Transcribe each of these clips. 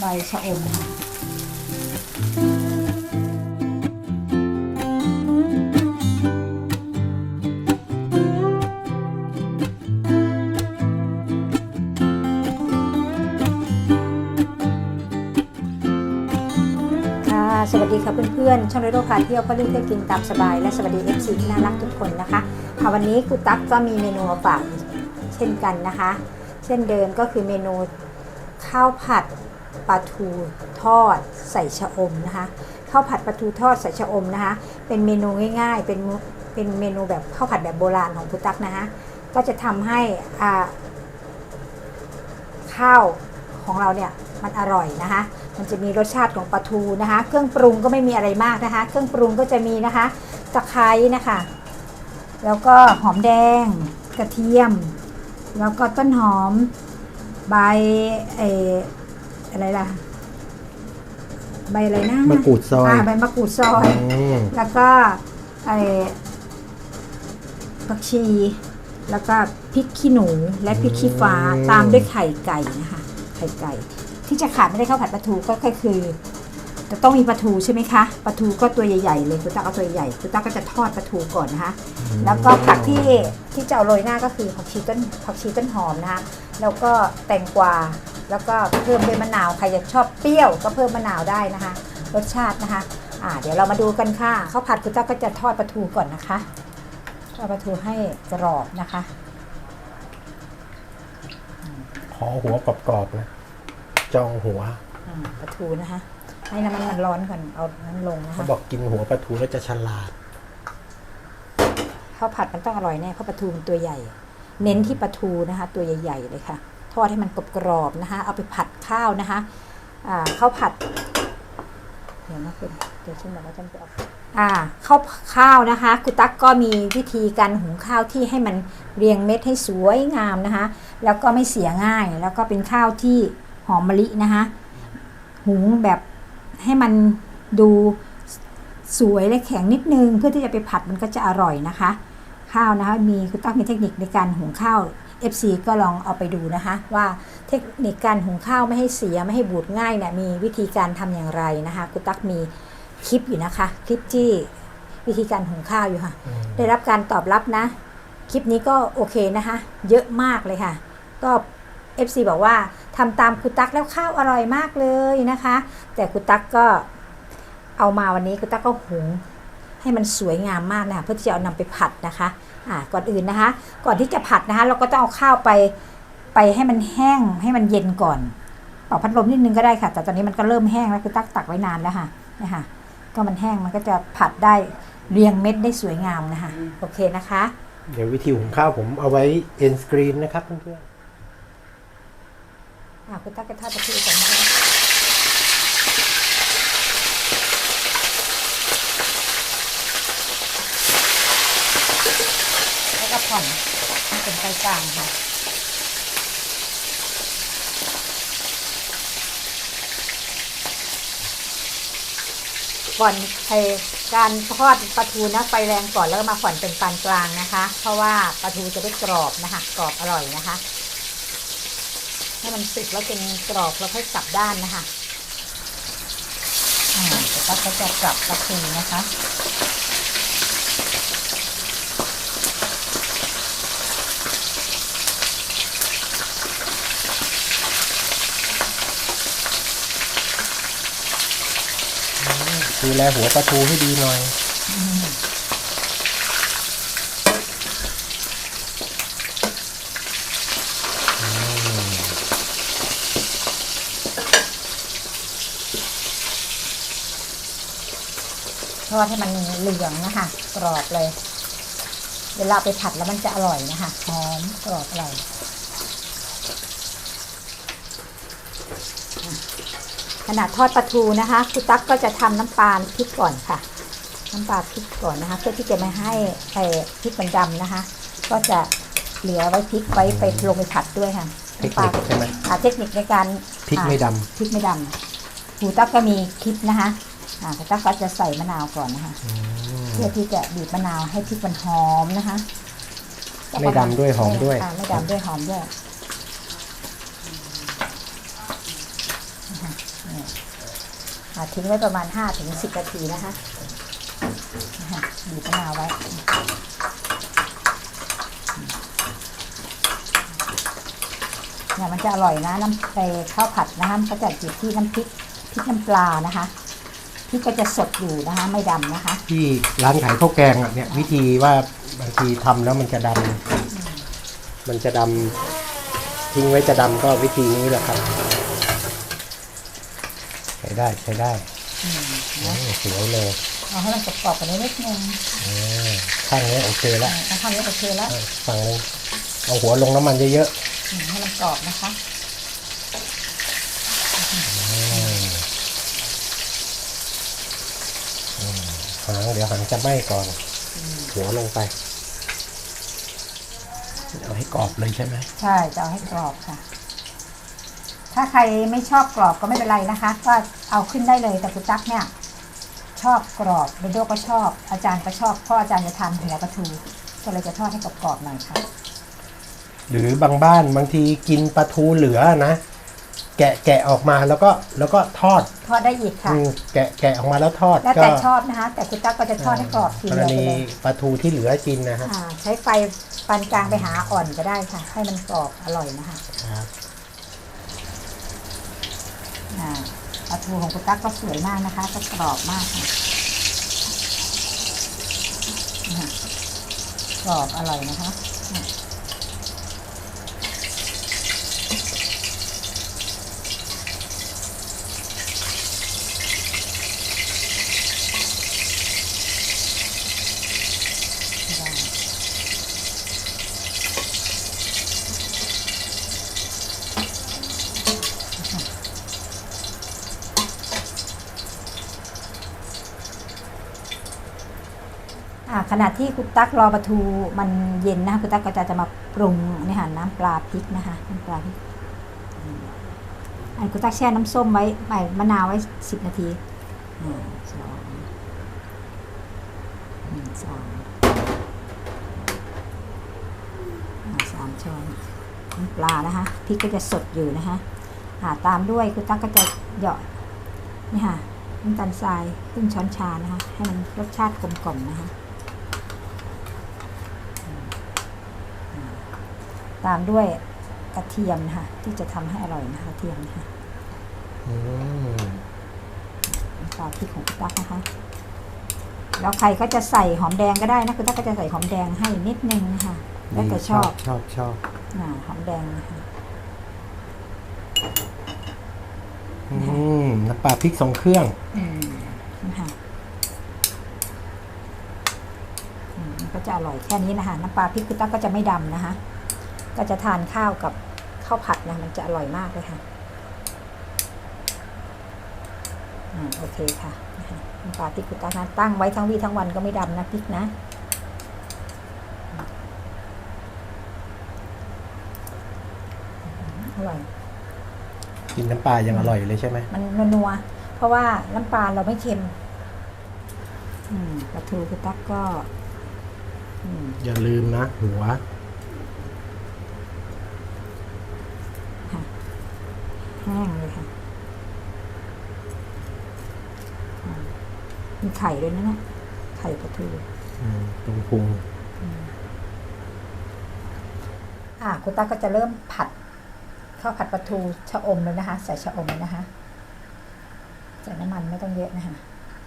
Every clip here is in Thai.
ใบชะอมสวัสดีค่ะเพื่อนๆ ช่องเรโดพาเที่ยวก็เลือกเที่ยวกินตามสบาย และสวัสดี FC ที่น่ารักทุกคนนะคะค่ะวันนี้กุตักก็มีเมนูมาฝากเช่นกันนะคะ เช่นเดิมก็คือเมนูข้าวผัด ลาทูทอดใส่ชะอมนะคะข้าวผัดปลาทูทอดใส่ชะอมนะคะ เป็นเมนูง่าย ๆ เป็นเป็นเมนูแบบข้าวผัดแบบโบราณของกุตักนะคะก็จะทำให้อาข้าวของเราเนี่ยมันอร่อยนะคะ มันจะมีรสชาติของปลาทูนะคะ เครื่องปรุงก็ไม่มีอะไรมากนะคะ เครื่องปรุงก็จะมีนะคะตะไคร้นะคะ แล้วก็หอมแดง กระเทียม แล้วก็ต้นหอมใบเอออะไรล่ะ ใบอะไรนะมะกรูดซอยาใบมะกรูดซอย อืมแล้วก็ไอ้ผักชี แล้วก็พริกขี้หนูและพริกขี้ฟ้าตามด้วยไข่ไก่นะคะไข่ไก่ ที่จะขาดไม่ได้ข้าวผัดปลาทูก็คือ จะต้องมีปลาทูใช่ไหมคะปลาทูก็ตัวใหญ่ๆเลยคุณตั๊กเอาตัวใหญ่คุณตั๊กก็จะทอดปลาทูก่อนนะคะแล้วก็ผักที่ที่จะเอาโรยหน้าก็คือผักชีต้นผักชีต้นหอมนะคะแล้วก็แตงกวา แล้วก็เพิ่มด้วยมะนาวใครอยากชอบเปรี้ยวก็เพิ่มมะนาวได้นะคะ รสชาตินะคะอ่าเดี๋ยวเรามาดูกันค่ะข้าวผัดคุณตั๊กก็จะทอดปลาทูก่อนนะคะทอดปลาทูให้กรอบนะคะขอหัวกรอบๆนะจองหัวอ่าปลาทูนะคะ ให้น้ำมันมันร้อนก่อนเอานั้นลงนะเขาคะบอกกินหัวปลาทูแล้วจะฉลาด ข้าวผัดมันต้องอร่อยแน่เพราะปลาทูมันตัวใหญ่ เน้นที่ปลาทูนะคะ ตัวใหญ่ ๆ เลยค่ะ ทอดให้มันกรอบๆนะคะ เอาไปผัดข้าวนะคะอ่าข้าวผัด เดี๋ยวนะคุณเดี๋ยวฉันบอกว่าฉันไปเอาอ่าข้าวข้าวนะคะคุณตั๊กก็มีวิธีการหุงข้าวที่ให้มันเรียงเม็ดให้สวยงามนะคะ แล้วก็ไม่เสียง่าย แล้วก็เป็นข้าวที่หอมมะลินะคะหุงแบบให้มันดูสวยและแข็งนิดนึง เพื่อที่จะไปผัดมันก็จะอร่อยนะคะ ข้าวนะคะมีคุณตั๊กมีเทคนิคในการหุงข้าว FC ก็ลองเอาไปดูนะคะ ว่าเทคนิคการหุงข้าวไม่ให้เสียไม่ให้บูดง่ายเนี่ยมีวิธีการทำอย่างไรนะคะคุณตั๊กมีคลิปอยู่นะคะ คลิปที่วิธีการหุงข้าวอยู่ค่ะ ได้รับการตอบรับนะ คลิปนี้ก็โอเคนะคะ เยอะมากเลยค่ะ ก็ FC บอกว่าทำตามคุณตั๊กแล้วข้าวอร่อยมากเลยนะคะ แต่คุณตั๊กก็เอามาวันนี้คุณตั๊กก็หุง ให้มันสวยงามมากนะคะเพื่อที่จะเอานำไปผัดนะคะอ่าก่อนอื่นนะคะ ก่อนที่จะผัดนะคะ เราก็ต้องเอาข้าวไปไปให้มันแห้งให้มันเย็นก่อนเป่าพัดลมนิดนึงก็ได้ค่ะ แต่ตอนนี้มันก็เริ่มแห้งแล้วคือตักตักไว้นานแล้วค่ะเนี่ยค่ะ ก็มันแห้งมันก็จะผัดได้เรียงเม็ดได้สวยงามนะคะโอเคนะคะ เดี๋ยววิธีหุงข้าวผมเอาไว้เอ็นสกรีนนะครับเพื่อนอ่าคุณตักกระทอดตะพีก่อนนะคะ แล้วก็ผ่อนให้เป็นไฟกลางค่ะก่อนไอการทอดปลาทูนะไฟแรงก่อนแล้วมาผ่อนเป็นปานกลางนะคะ เพราะว่าปลาทูจะได้กรอบนะคะกรอบอร่อยนะคะให้มันสุกแล้วเป็นกรอบแล้วค่อยกลับด้านนะคะอ่าเดี๋ยวก็จะกลับปลาทูนะคะ ๆ ดูแลหัวปลาทูให้ดีหน่อย ทอดให้มันเหลืองนะคะ กรอบเลย เวลาไปผัดแล้วมันจะอร่อยนะคะหอมกรอบอร่อย ขณะทอดปลาทูนะคะคุณตั๊กก็จะทำน้ำปลาพริกก่อนค่ะ น้ำปลาพริกก่อนนะคะ เพื่อที่จะไม่ให้ไอ้พริกมันดำนะคะ ก็จะเหลือไว้พริกไว้ไปลงไปผัดด้วยค่ะเทคน้ำปลานิคใช่ไหมอ่าเทคนิคในการพริกไม่ดอ่าพริกไม่ดำครูตั๊กก็มีคลิปนะคะอ่าครูตั๊กก็จะใส่มะนาวก่อนนะคะำอืมเพื่อที่จะบีบมะนาวให้พริกมันหอมนะคะ ไม่ดำด้วยหอมด้วยาไม่ดำด้วยหอมด้วยนะคะ อ่า ทิ้งไว้ประมาณ5ถึง10 นาทีนะคะนะคะบีบมะนาวไว้เนี่ยมันจะอร่อยนะน้ำไปข้าวผัดนะคะมันก็จะอยู่ที่น้ำพริกพริกน้ำปลานะคะพริกก็จะสดอยู่นะคะไม่ดำนะคะ ที่ร้านขายข้าวแกงอะเนี่ยวิธีว่าบางทีทำแล้วมันจะดำมันจะดำทิ้งไว้จะดำก็วิธีนี้แหละครับใช้ได้ใช้ได้โอ้สวยเลยเอาให้มันกรอบๆกว่านี้นิดนึงอ่าข้างนี้โอเคแล้วอ่าทำนี้โอเคแล้วอะฝั่งนึงเอาหัวลงน้ำมันเยอะอืมให้มันกรอบนะคะ ๆหางเดี๋ยวหางจะไหม้ก่อน หัวลงไป เอาให้กรอบเลยใช่ไหมใช่จะเอาให้กรอบค่ะ ถ้าใครไม่ชอบกรอบก็ไม่เป็นไรนะคะ ก็เอาขึ้นได้เลยแต่คุณตั๊กเนี่ย ชอบกรอบโดโดก็ชอบ อาจารย์ก็ชอบเพราะอาจารย์จะทานหัวปลาทูก็เลยจะทอดให้กรอบๆหน่อยค่ะ หรือบางบ้านบางทีกินปลาทูเหลือนะ แกะแกะออกมาแล้วก็แล้วก็ทอดทอดได้อีกค่ะ อืมแกะแกะออกมาแล้วทอดแล้วก็แต่ชอบนะคะ แต่คุณตั๊กก็จะทอดให้กรอบทีกรเดียวไปณีเลยปลาทูที่เหลือกินนะฮะอ่าใช้ไฟปานกลางไปหาอ่อนก็ได้ค่ะ ให้มันกรอบอร่อยนะคะ ครับอ่า ปลาทูของคุณตั๊กก็สวยมากนะคะก็กรอบมากค่ะกรอบอร่อยนะคะอะได้ อ่า ขณะที่คุณตั๊กรอปลาทูมันเย็นนะคะคุณตั๊กก็จะจะมาปรุงนี่ค่ะน้ำปลาพริกนะคะน้ำปลาพริกอันคุณตั๊กแช่น้ำส้มไว้ใบมะนาวไว้สิบนาทีหนึ่งสองหนึ่งสองสามช้อนน้ำปลานะคะพริกก็จะสดอยู่นะคะอ่าตามด้วยคุณตั๊กก็จะเหยาะนี่ค่ะน้ำตาลทรายครึ่งช้อนชานะคะ ให้มันรสชาติกลมกล่อมนะคะ ตามด้วยกระเทียมนะคะที่จะทำให้อร่อยนะคะกระเทียมนะคะอืมน้ำปลาพริกของคุณตั๊กนะคะ แล้วใครก็จะใส่หอมแดงก็ได้นะคุณตั๊กก็จะใส่หอมแดงให้นิดนึงนะคะแล้วแต่ชอบชอบชอบอ่าหอมแดงนะคะอืมน้ำปลาพริกทรงเครื่อง อืมนะคะอืมมันก็จะอร่อยแค่นี้นะคะน้ำปลาพริกคุณตั๊กก็จะไม่ดำนะคะ ก็จะทานข้าวกับข้าวผัดนะมันจะอร่อยมากเลยค่ะอ่าโอเคค่ะนะคะน้ำปลาพริกคุณตั๊กนะตั้งไว้ทั้งวี่ทั้งวันก็ไม่ดำนะพริกนะอร่อยกินน้ำปลายังอร่อยเลยใช่ไหมมันนัวๆเพราะว่าน้ำปลาเราไม่เค็มอืมปลาทูคุณตั๊กก็อืมอย่าลืมนะ หัว แห้งเลยค่ะอืมมีไข่ด้วยนะเนี่ยไข่ปลาทูอืมตรงพุงอะคุณตั๊กก็จะเริ่มผัดข้าวผัดปลาทูชะอมเลยนะคะ ใส่ชะอมเลยนะคะใส่น้ำมันไม่ต้องเยอะนะคะ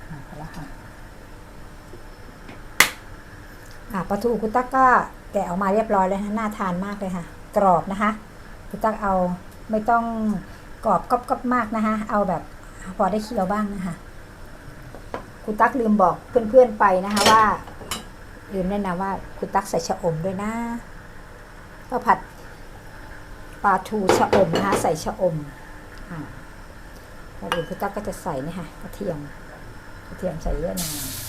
อะพอแล้วค่ะอะปลาทูคุณตั๊กก็แกะออกมาเรียบร้อยเลยนะน่าทานมากเลยค่ะ กรอบนะคะคุณตั๊กเอาไม่ต้อง กรอบกรอบๆมากนะคะเอาแบบพอได้เคี้ยวบ้างนะคะคุณตั๊กลืมบอกเพื่อนๆไปนะคะว่า ลืมแนะนำว่าคุณตั๊กใส่ชะอมด้วยนะข้าวผัดปลาทูชะอมนะคะใส่ชะอมอ่าก่อนอื่นคุณตั๊กก็จะใส่นี่ค่ะกระเทียมกระเทียมใส่เยอะหน่อย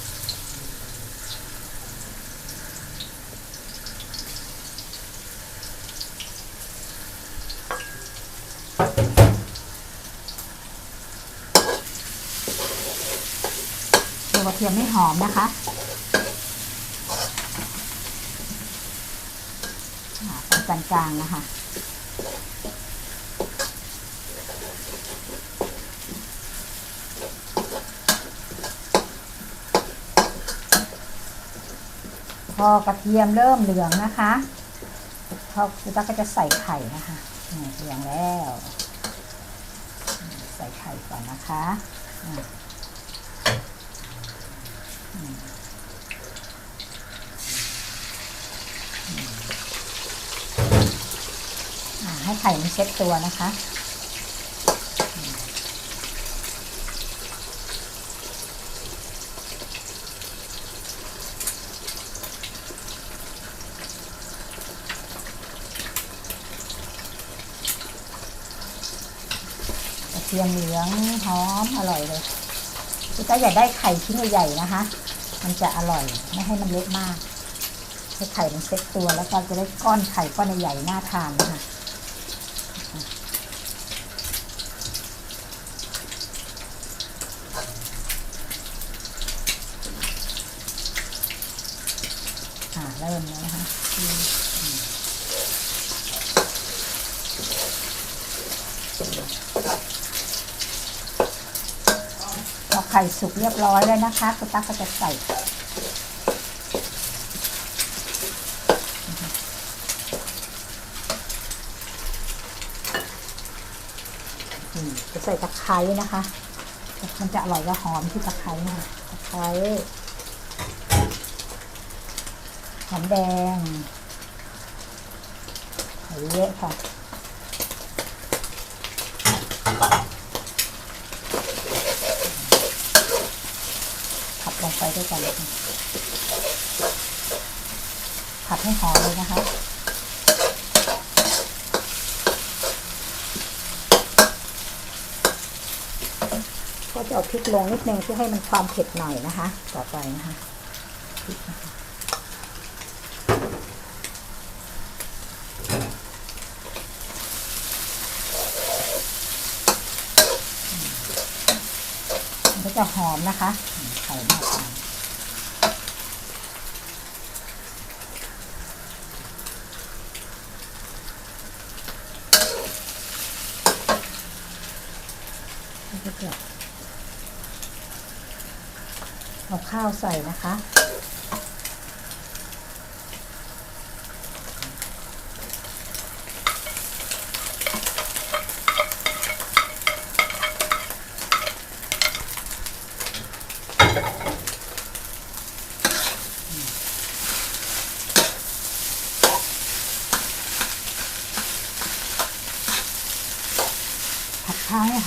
ระเทียมให้หอมนะคะปานกลางนะคะ พอกระเทียมเริ่มเหลืองนะคะพอคุณตาก็จะใส่ไข่นะคะเหลืองแล้ว ใส่ไข่ก่อนนะคะ ให้ไข่มันเช็ดตัวนะคะกระเทียมเหลืองหอมอร่อยเลยคุณตาอยากได้ไข่ชิ้นใหญ่ๆนะคะ มันจะอร่อยไม่ให้มันเล็กมากให้ไข่มันเซ็ตตัวแล้วก็จะได้ก้อนไข่ก้อนใหญ่ๆน่าทานนะคะอ่า เริ่มแล้วนะคะพอไข่สุกเรียบร้อยแล้วนะคะคุณตั๊กก็จะใส่จะใส่ตะไคร้นะคะ มันจะอร่อยและหอมที่ตะไคร้นะคะตะไคร้ อมแดงใส่เยอะค่ะผัดลงไปด้วยกันผัดให้หอมเลยนะคะก็จะเอาพริกลงนิดนึงเพื่อให้มันความเผ็ดหน่อยนะคะ ต่อไปนะคะพริกนะคะมันก็จะห อมนะคะใส่มากไปเอาข้าวใส่นะคะ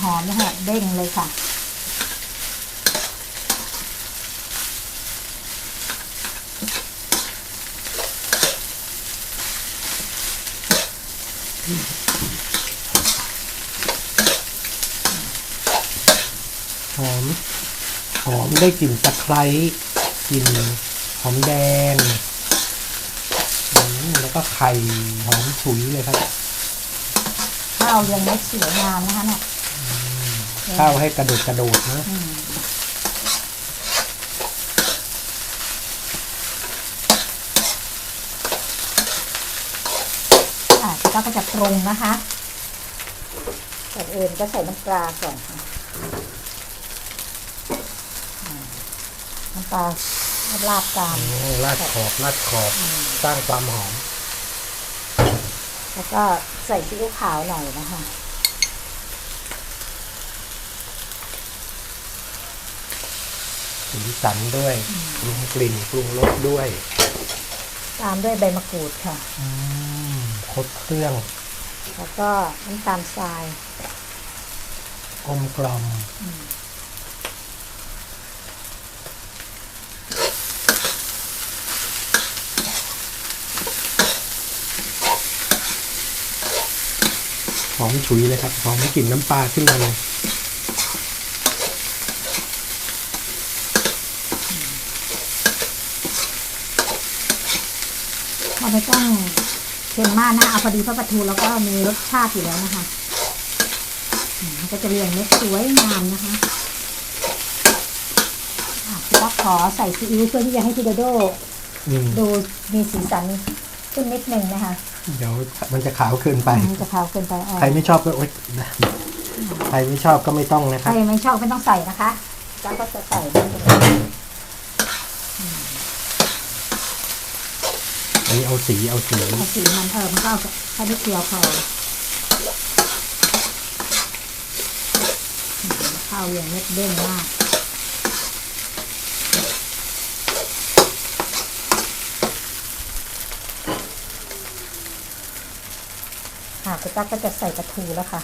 ห้หอมนะคะเด้งเลยค่ะ หอม หอมได้กลิ่นตะไคร้กลิ่นหอมแดงอืมแล้วก็ไข่หอมฉุยเลยครับข้าวเรียงเม็ดสวยงามนะคะเนี่ย ข้าวให้กระโดดกระโดดนะอืมอะแล้วก็จะปรุงนะคะก่อนอื่นก็ใส่น้ำปลาก่อนค่ะอ่าน้ำปลาลาบตามโอ้ลาดขอบลาดขอบสร้างความหอม แล้วก็ใส่ซีอิ๊วขาวหน่อยนะคะ สีสันด้วยปรุงกลิ่นปรุงรสด้วย ตามด้วยใบมะกรูดค่ะอืมครบเครื่อง แล้วก็น้ำตาลทรายกลมกล่อมหอมฉุยเลยครับหอมกลิ่นน้ำปลาขึ้นมาเลย เราไม่ต้องเค็มมากนะเอาพอดีเพราะปลาทูแล้วก็มีรสชาติอยู่แล้วนะคะอืมมันก็จะเรียงเม็ดสวยงามนะคะอะพี่ตั๊กขอใส่ซีอิ๊วเพื่อที่จะให้พี่โดโดอืมดูมีสีสันขึ้นนิดนึงนะคะ เดี๋ยวมันจะขาวเกินไป มันจะขาวเกินไปอ๋อใครไม่ชอบก็โอ๊ยใครไม่ชอบก็ไม่ต้องนะคใครัรบไม่ชอบไม่ต้องใส่นะคะ แล้วก็จะใส่นี่ อันนี้เอาสีเอาสีเอาสีมันเออมันก็แค่นิดเดียวพอข้าวยังเม็ดเด้งมากค่ะคุณตั๊กก็จะใส่ปลาทูแล้วค่ะ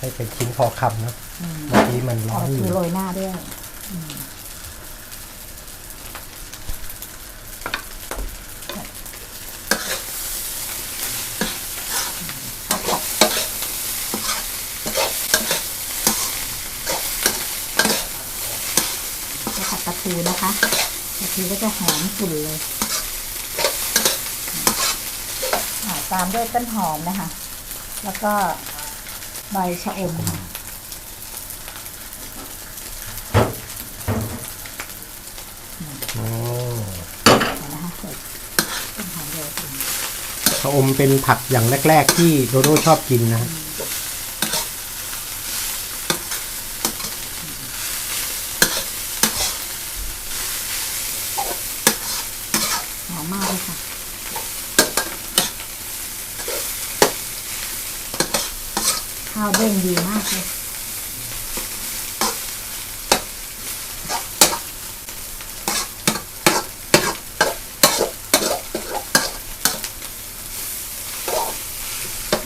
ให้เป็นชิ้นพอคำนะอืมเมื่อกี้มันร้อเอานอทูยู่โรยหน้าด้วยอืมจะผัดปลาทูนะคะปลาทูก็จะหอมกลุ่นเลยอ่าตามด้วยต้นหอมนะคะ แล้วก็ ใบชะอมค่ะอ๋อนะคะใส่ต้นหอมโรยไปชะอมเป็นผักอย่างแรก ๆ ที่โดโดชอบกินนะหอมมากเลยค่ะ ข้าวเด้งดีมากเลย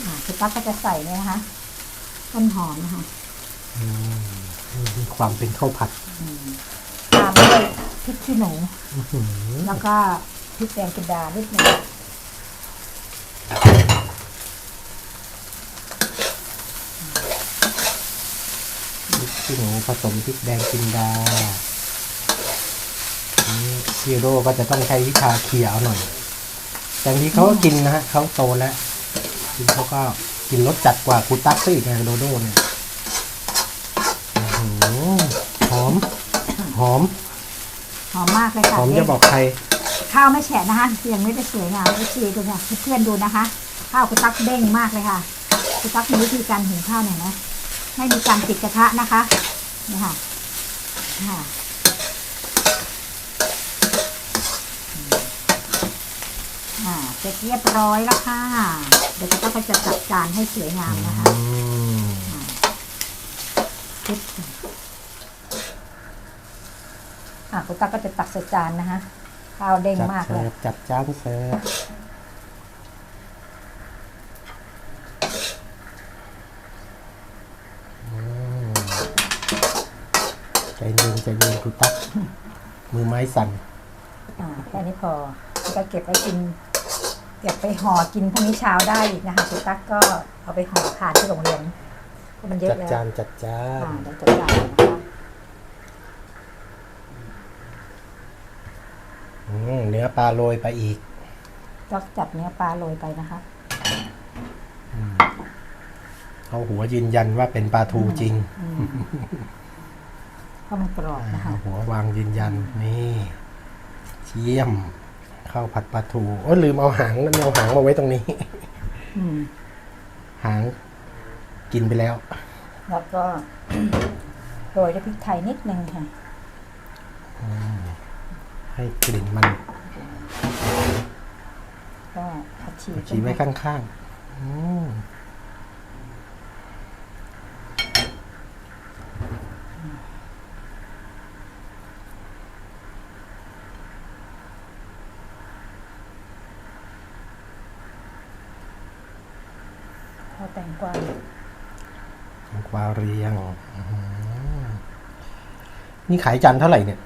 อ่าคือตั๊กก็จะใส่เนี่ยนะคะต้นหอมนะคะมีความเป็นข้าวผัดตามด้วยพริกขี้หนูอื้อหือแล้วก็พริกแดงกระดานิดหนึง พริกขี้หนู ผสมพริกแดงจินดาอันนี้พี่โดก็จะต้องใช้วิชาเขี่ยเอาหน่อยแต่บางทีเขาก็กินนะฮะเขาโตแล้วกินเขาก็กินรสจัดกว่ากูตั๊กซะอีกนะโดโดเนี่ยอื้อหือหอม หอม หอมมากเลยหค่ะอมเด้จะงบอกใคร ข้าวไม่แฉะนะคะยังไม่ได้สวยงามไม่ชีดูเนี่ยเพื่อนๆดูนะคะ ข้าวคุณตั๊กเด้งมากเลยค่ะคุณตั๊กมีวิธีการหุงข้าวหน่อยนะไม่มีการติดกระทะนะคะ นี่ค่ะนี่ค่ะอ่าเสร็จเรียบร้อยแล้วค่ะ เดี๋ยวคุณตั๊กก็จะจัดจานให้สวยงามนะคะอืมปึ๊บอะคุณตั๊กก็จะตักใส่จานนะคะข้าวเด้งจัดมากเลเสิยร์ฟจัดจ้านเสิร์ฟอืม ใจเย็นใจเย็นกูตั๊กมือไม้สั่นอ่าแค่นี้พอแล้วก็เก็บไว้กิน เก็บไปห่อกินพรุ่งนี้เช้าได้อีกนะคะคุณตั๊กก็เอาไปห่อทานที่โรงเรียนเพราะมันเยจัอะดแล้วจานจัดจาอ่านเดี๋ยวจัดจานนะคะอืมเนื้อปลาโรยไปอีก ก็จัดเนื้อปลาโรยไปนะคะเอาหัวยืนยันว่าเป็นปลาทูจริง อืม เพราะมันกรอบนะคะเอาหัววางยืนยันนี่เชี่ยมข้าวผัดปลาทูโอ้ยลืมเอาหางเอาหางมาไว้ตรงนี้อืมหางกินไปแล้ว แล้วก็โรยด้วยพริกไทยนิดนึงค่ะให้กลิ่นมันก็ผักชีฉีไว้ข้างๆอืม ข้าว แตงกวาแตงกวาเรียงอื้อหือนี่ขายจานเท่าไหร่เนี่ย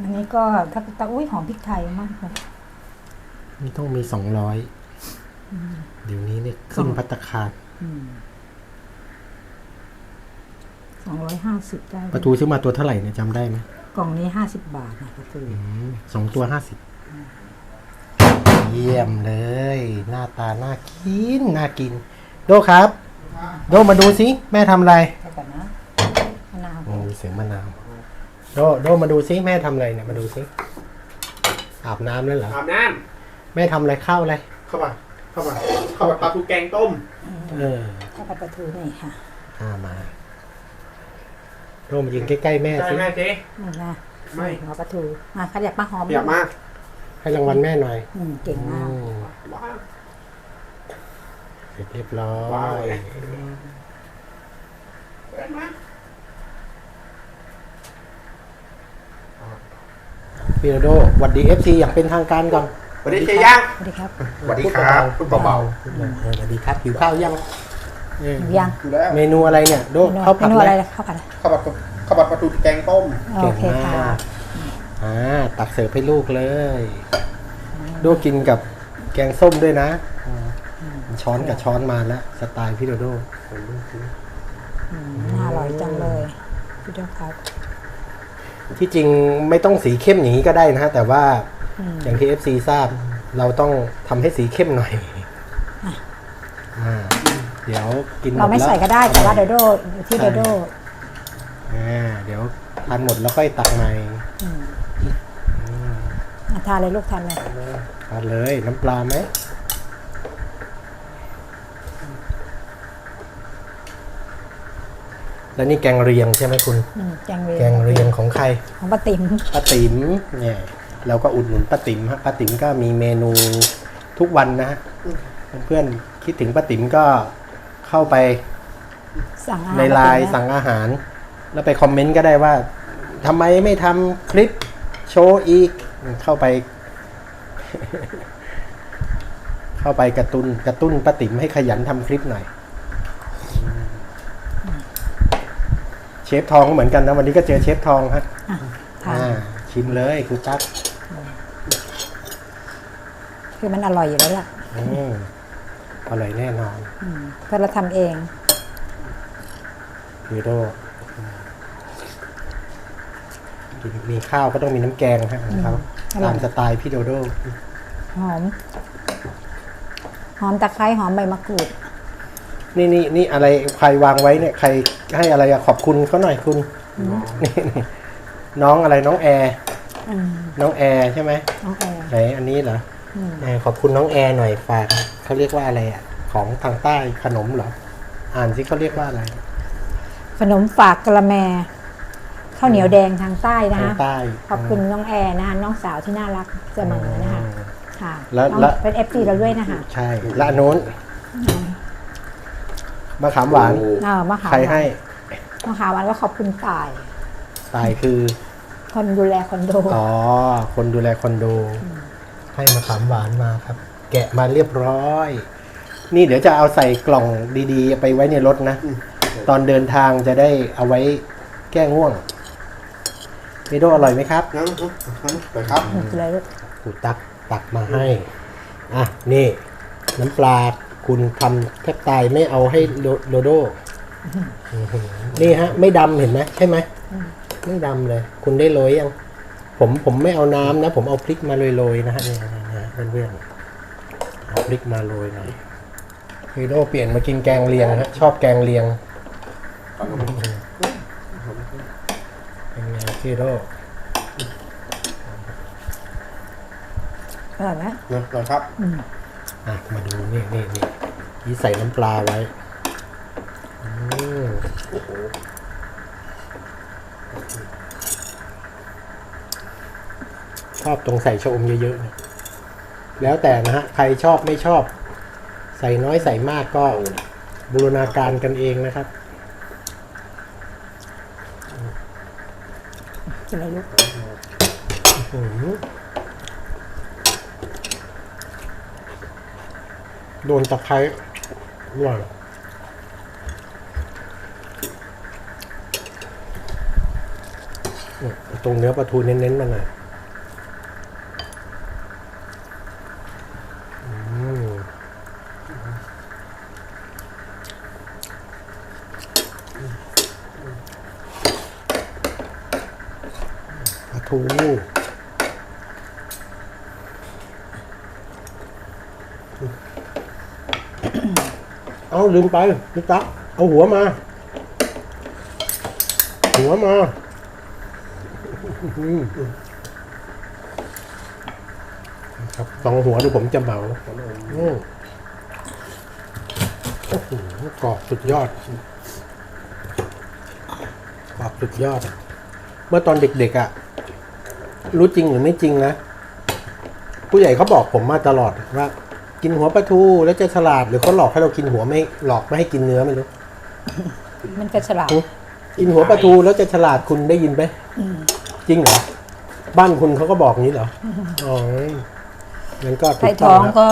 อันนี้ก็ถ้าตะอุ้ยหอมพริกไทยมากเลยนี่ต้องมีสองร้อยเดี๋ยวนี้เนี่ยขึ้นพัตตาคารสองร้อยห้าสิบได้ประตูซื้อมาตัวเท่าไหร่เนี่ยจำได้ไหมกล่องนี้ห้าสิบบาทนะประตูอืมสองตัวห้าสิบเยี่ยมเลย หน้าตาน่ากิน น่ากิน โดครับ โดมาดูสิแม่ทำอะไรเท่ากันนะมะนาวโอ้มีเสียงมะนาวโดโดมาดูสิแม่ทำอะไรเนี่ยมาดูสิอาบน้ำแล้วเหรออาบน้แม่ทำอะไรข้าวอะไรำเข้ามาเข้ามาเข้ามาปลาทูแกงต้มเออข้าวผัดปลาทูนี่ค่ะข้ามาโดมายืนใกล้ๆแม่ใช่สิแม่สินี่นะไม่ หัวปลาทูมาขยับมาหอมเปียกมากให้รางวัลแม่หน่อยอืมเก่งมากอืมว้าวเส ร็จเรียบร้อว้าวยเปียกมากพี่โดโดหวัดดีเอฟซีอย่างเป็นทางการก่อนสวัสดีเจ๊ย่างสวัสดีครับสวัสดีครับพูดเบาๆเออสวัสดีครับหิวข้าวยังเอออยู่ยังๆอยู่แล้วเมนูอะไรเนี่ยโดเมนูข้าวผัดเมนูไหมอะไรข้าวผัดอะไรข้าวผัดข้าวผัดปลาทูแกงต้มโอเก่งเคมาค่ะกอ่าตักเสิร์ฟให้ลูกเลย โดกินกับแกงส้มด้วยนะ ช้อนกับช้อนมาแล้วสไตล์พี่โดโดอืมน่าอร่อยจังเลยพี่เจ้าครับที่จริงไม่ต้องสีเข้มอย่างนี้ก็ได้นะฮะแต่ว่าอืมอย่างที่ FC ทราบ เราต้องทำให้สีเข้มหน่อยอ่าเดี๋ยวกินหดเราไม่แล้วใส่ก็ได้แต่ว่าโดโดอยู่ที่โดโดอ่าเดี๋ยวทานหมดแล้วค่อยตักใหม่อืมอะทานเลยลูกทานเลยทานเลยน้ำปลาไหม แล้วนี่แกงเรียงใช่ไหมคุณ อืมแกงเรียแกงเรียงของใครของป้าติ๋มป้าติ๋มเนี่ยเราก็อุดหนุนป้าติ๋มฮะป้าติ๋มก็มีเมนูทุกวันนะฮะเพื่อนๆคิดถึงป้าติ๋มก็เข้าไปสั่งอาหารในไลน์ป้าติ๋มนะสั่งอาหาร แล้วไปคอมเมนต์ก็ได้ว่าทำไมไม่ทำคลิปโชว์อีกเข้าไป เข้าไปกระตุนกระตุ้นป้าติ๋มให้ขยันทำคลิปหน่อย เช ฟทองก็เหมือนกันนะวันนี้ก็เจอเชฟทองฮะอะทานอ่าชิมเลยคุณตั๊กคือมันอร่อยอยู่แล้วล่ะอืมอร่อยแน่นอนอืมเพราะเราทำเองพีโดกินมีข้าวก็ต้องมีน้ำแกงฮะของเขาอร่อยตามสไตล์พี่โดโดหอม หอมตะไคร้หอมใบมะกรูด นี่นี่นี่อะไรใครวางไว้เนี่ยใครให้อะไรอะขอบคุณเขาหน่อยคุณนี่นี่น้องอะไรน้องแอร์อืมน้องแอร์ใช่ไหมน้องแอร์ไหนอันนี้เหรออืม แอร์ขอบคุณน้องแอร์หน่อยฝากเขาเรียกว่าอะไรอะของทางใต้ขนมเหรออ่านสิเขาเรียกว่าอะไร ขนมฝากกระแมข้าวเหนียวแดงทางใต้นะทางคะใต้ขอบคุณน้องแอร์นะคะน้องสาวที่น่ารักเสมอนะคะ ค่ะแล้วน้องแล้วเป็นเอฟซีเราด้วยนะคะใช่และอันนู้น มะขามหวานเออมะขามใครให้มะขามหวานก็ขอบคุณต่าย ตายคือ คนดูแลคอนโด อ๋อ คนดูแลคอนโด ให้มาขามหวานมาครับ แกะมาเรียบร้อย นี่เดี๋ยวจะเอาใส่กล่องดีๆ ไปไว้ในรถนะ ตอนเดินทางจะได้เอาไว้แก้ง่วงเมโดอร่อยไหมครับงั้นไปครับหมดเลยลูกกูตักตักมาให้ อะ นี่ น้ำปลา คุณทำแทบตายไม่เอาให้โดโดโดอื้อหือนี่ฮะ ไม่ดำเห็นไหมใช่ไหมไม่ดำเลย คุณได้โรยยัง ผมผมไม่เอาน้ำนะ ผมเอาพริกมาโรยๆนะฮะนี่นะฮะเพื่อนๆเอาพริกมาโรยหน่อยพี่โดเปลี่ยนมากินแกงเลียงฮะชอบแกงเลียงเป็นไงพี่โดอร่อยไหมนะนะครับ อะ มาดูนี่นี่นี่นี่ใส่น้ำปลาไว้อืมชอบตรงใส่ชะอมเยอะๆ แล้วแต่นะฮะ ใครชอบไม่ชอบ ใส่น้อยใส่มากก็บูรณาการกันเองนะครับ กินอะไรลูก อืม โดนตะไคร้ร่วงเนี่ยตรงเนื้อปลาทูเน้นๆมันหน่อยอืมปลาทู เอาลืมไปพี่ตั๊กเอาหัวมา หัวมาครับสองหัวดูผมจะเหมาโอ้โหกรอบสุดยอดกรอบสุดยอด เมื่อตอนเด็กๆอะ่ะ รู้จริงหรือไม่จริงนะ ผู้ใหญ่เขาบอกผมมาตลอดว่า กินหัวปลาทูแล้วจะฉลาดหรือเขาหลอกให้เรากินหัวไม่หลอกไม่ให้กินเนื้อไม่รู้มันก็ฉลาดกินหัวปลาทูแล้วจะฉลาดคุณได้ยินไหมอืมจริงเหรอบ้านคุณเขาก็บอกงี้เหรออ๋องั้นก็ถูใครกต้ท้อองงแล้วก็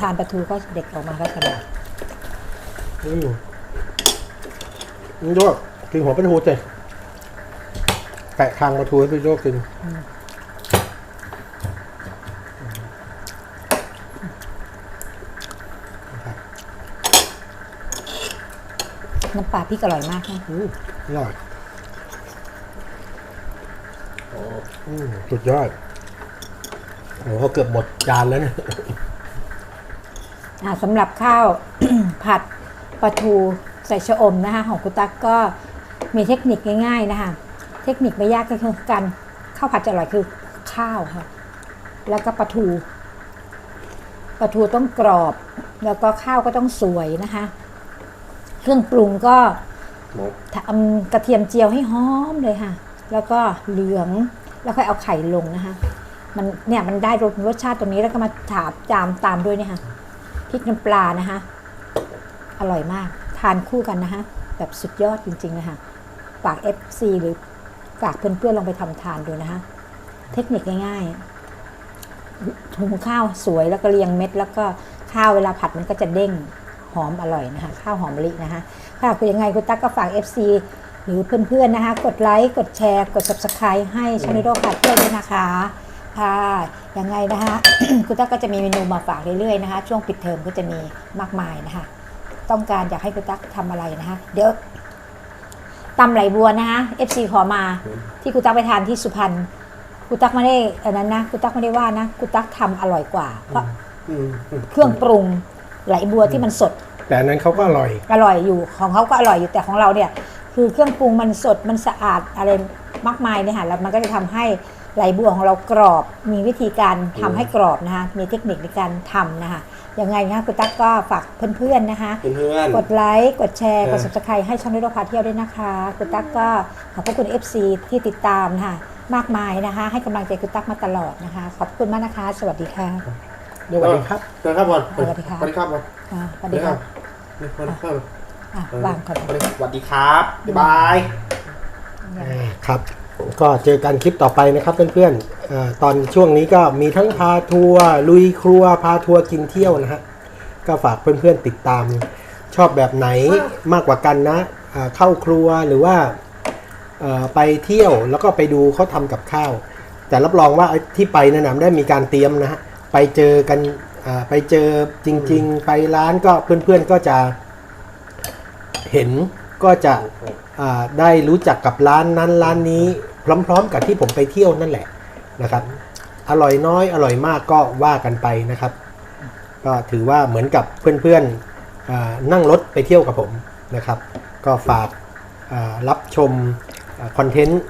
ทานปลาทูก็เด็กออกมาก็ฉลาดอืมนี่ด้วยกินหัวปลาทูเจแตะคางปลาทูให้พี่โจกิน น้ำปลาพริกอร่อยมากนะอืมอร่อยอืมสุดยอดโอ้โหเกือบหมดจานแล้วเนี่ย อ่าสำหรับข้าว ผัดปลาทูใส่ชะอมนะคะของคุณตั๊กก็มีเทคนิคง่าย ๆนะคะเทคนิคไม่ยากก็คือการข้าวผัดจะอร่อยคือข้าวค่ะ แล้วก็ปลาทูปลาทูต้องกรอบ แล้วก็ข้าวก็ต้องสวยนะคะ เครื่องปรุงก็ทำกระเทียมเจียวให้หอมเลยค่ะ แล้วก็เหลืองแล้วค่อยเอาไข่ลงนะคะ มันเนี่ยมันได้รสรสชาติตรงนี้แล้วก็มาถาบจามตามด้วยเนี่ยค่ะพริกน้ำปลานะคะ อร่อยมากทานคู่กันนะคะ แบบสุดยอดจริงๆนะคะฝาก FC หรือฝากเพื่อนๆลองไปทำทานดูนะคะเทคนิคง่ายๆหุงข้าวสวยแล้วก็เรียงเม็ด แล้วก็ข้าวเวลาผัดมันก็จะเด้ง หอมอร่อยนะคะ ข้าวหอมมะลินะคะค่ะคือยังไงคุณตั๊กก็ฝาก FC หรือเพื่อนๆนะคะ กดไลค์กดแชร์ กด Subscribe ให้ชาแนลพาเที่ยวด้วยนะคะค่ะยังไงนะคะ คุณตั๊กก็จะมีเมนูมาฝากเรื่อยๆนะคะ ช่วงปิดเทอมก็จะมีมากมายนะคะ ต้องการอยากให้คุณตั๊กทำอะไรนะคะ เดี๋ยวตำไหลบัวนะคะ FC ขอมาที่คุณตั๊กไปทานที่สุพรรณคุณตั๊กไม่ได้อันนั้นนะคุณตั๊กไม่ได้ว่านะคุณตั๊กทำอร่อยกว่าเพราะอืมอืมเครื่องปรุง ไหลบัวที่มันสด แต่อันนั้นเขาก็อร่อย อร่อยอยู่ของเขาก็อร่อยอยู่แต่ของเราเนี่ย คือเครื่องปรุงมันสดมันสะอาดอะไรมากมายเนี่ยค่ะแล้วมันก็จะทำให้ไหลบัวของเรากรอบ มีวิธีการทำให้กรอบนะคะมีเทคนิคในการทำนะคะยังไงนะคะคุณตั๊กก็ฝากเพื่อนๆนะคะ เพื่อนกดไลค์ กดแชร์เอกอด subscribe ให้ช่องนิโรพาเที่ยวด้วยนะคะ คุณตั๊กก็ขอบพระคุณ FC ที่ติดตามนะคะมากมายนะคะ ให้กำลังใจคุณตั๊กมาตลอดนะคะ ขอบคุณมากนะคะ สวัสดีค่ะ ๆสวัสดีครับสวัสดีครับบอลสวัสดีครับ สวัสดีครับบอลอ่าสวัสสวัสดีดีคค่ะรับสวัสดีครับอะวางก่อนสวัสดีครับบ๊ายบายครับ ก็เจอกันคลิปต่อไปนะครับเพื่อนๆเอ่อตอนช่วงนี้ก็มีทั้งพาทัวร์ลุยครัวพาทัวร์กินเที่ยวนะฮะก็ฝากเพื่อนๆติดตามชอบแบบไหนมากกว่ากันนะอ่าเข้าครัวหรือว่าเอ่อไปเที่ยวแล้วก็ไปดูเขาทำกับข้าว แต่รับรองว่าไอ้ที่ไปแนะนำได้มีการเตรียมนะฮะ ไปเจอกันอ่าไปเจอจริง ๆ ไปร้านก็เพื่อนๆก็จะเห็นก็จะอ่าได้รู้จักกับร้านนั้นร้านนี้พร้อม ๆ กับที่ผมไปเที่ยวนั่นแหละนะครับ อร่อยน้อยอร่อยมากก็ว่ากันไปนะครับ ก็ถือว่าเหมือนกับเพื่อนๆอ่านั่งรถไปเที่ยวกับผมนะครับ ก็ฝากอ่ารับชมอ่าคอนเทนต์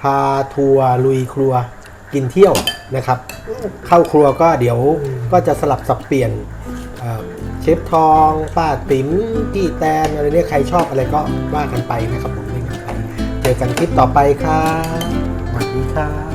พาทัวร์ลุยครัวกินเที่ยว นะครับ เข้าครัวก็เดี๋ยวก็จะสลับสับเปลี่ยนเชฟทองป้าติ๋มพี่แตนอะไรเนี่ยใครชอบอะไรก็ว่ากันไปนะครับผมไม่กันไปเจอกันคลิปต่อไปครับสวัสดีครับ